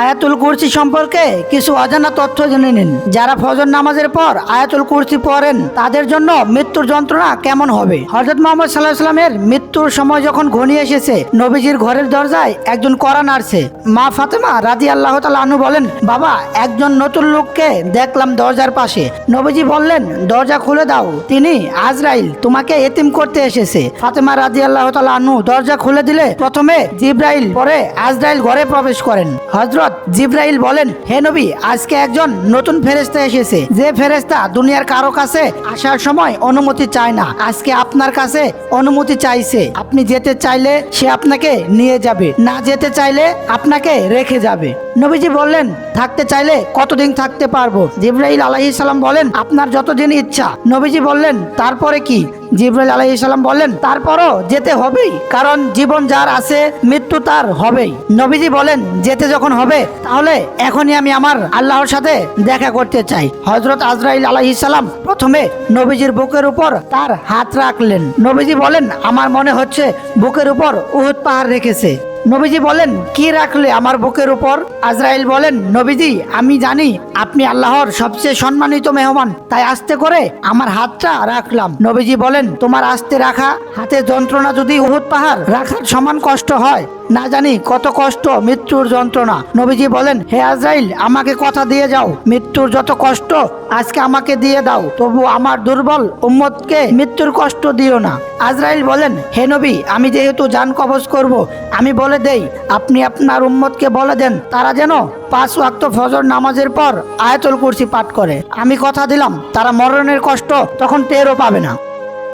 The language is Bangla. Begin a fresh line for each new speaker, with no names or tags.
আয়াতুল কুরসি সম্পর্কে কিছু অজানা তথ্য জেনে নিন। যারা ফজর নামাজের পর আয়াতুল কুরসি পড়েন, তাদের জন্য মৃত্যুর যন্ত্রণা কেমন হবে? হজরত মোহাম্মদ সাল্লাহ সাল্লামের মৃত্যুর সময় যখন ঘনিয়ে এসেছে, নবীজির ঘরের দরজায় একজন করা নাড়ছে। মা ফাতেমা রাজি আল্লাহ আনু বলেন, বাবা, একজন নতুন লোককে দেখলাম দরজার পাশে। নবীজি বললেন, দরজা খুলে দাও। তিনি আজরাইল, তোমাকে এতিম করতে এসেছে। ফাতেমা রাজি আল্লাহ আনু দরজা খুলে দিলে প্রথমে জিব্রাইল পরে আজরাইল ঘরে প্রবেশ করেন। হজরত জিব্রাইল বলেন, হে নবী, আজকে একজন নতুন ফেরেস্তা এসেছে। যে ফেরেস্তা দুনিয়ার কারও কাছে আসার সময় অনুমতি চায় না। আজকে আপনার কাছে অনুমতি চাইছে। আপনি যেতে চাইলে সে আপনাকে নিয়ে যাবে। না যেতে চাইলে আপনাকে রেখে যাবে। নবীজি বললেন, থাকতে চাইলে কতদিন থাকতে পারব? জিব্রাইল আলাহি সাল্লাম বলেন, আপনার যতদিন ইচ্ছা। নবীজি বললেন, তারপরে কি? জিব্রাইল আলাইহিস সালাম বললেন, তারপরও যেতে হবেই, কারণ জীবন যার আছে, মৃত্যু তার হবেই। নবীজি বলেন, যেতে যখন হবে, তাহলে এখনই আমি আমার আল্লাহর সাথে দেখা করতে চাই। হজরত আজরাইল আলাইহিস সালাম প্রথমে নবীজির বুকের উপর তার হাত রাখলেন। নবীজি বলেন, আমার মনে হচ্ছে, বুকের উপর উহুদ পাহাড় রেখেছে। নবীজি বলেন, কি রাখলে আমার বুকের উপর? আজরাইল বলেন, নবীজি, আমি জানি আপনি আল্লাহর সবচেয়ে সম্মানিত মেহমান, তাই আস্তে করে আমার হাতটা রাখলাম। নবীজি বলেন, তোমার আস্তে রাখা, হাতে যন্ত্রণা যদি উহুদ পাহাড় রাখার সমান কষ্ট হয় না জানি কত কষ্ট মৃত্যুর যন্ত্রণা। নবীজি বলেন, হে আজরাইল, আমাকে কথা দিয়ে যাও। মৃত্যুর যত কষ্ট, আজকে আমাকে দিয়ে দাও। তবু আমার দুর্বল উম্মতকে মৃত্যুর কষ্ট দিও না। আজরাইল বলেন, হে নবী, আমি যেহেতু যান কবজ করব, আমি বলে দেই, আপনি আপনার উম্মতকে বলে দেন, তারা যেন পাঁচ ওয়াক্ত ফজর নামাজের পর আয়াতুল কুরসি পাঠ করে। আমি কথা দিলাম, তারা মরণের কষ্ট তখন টেরও পাবে না।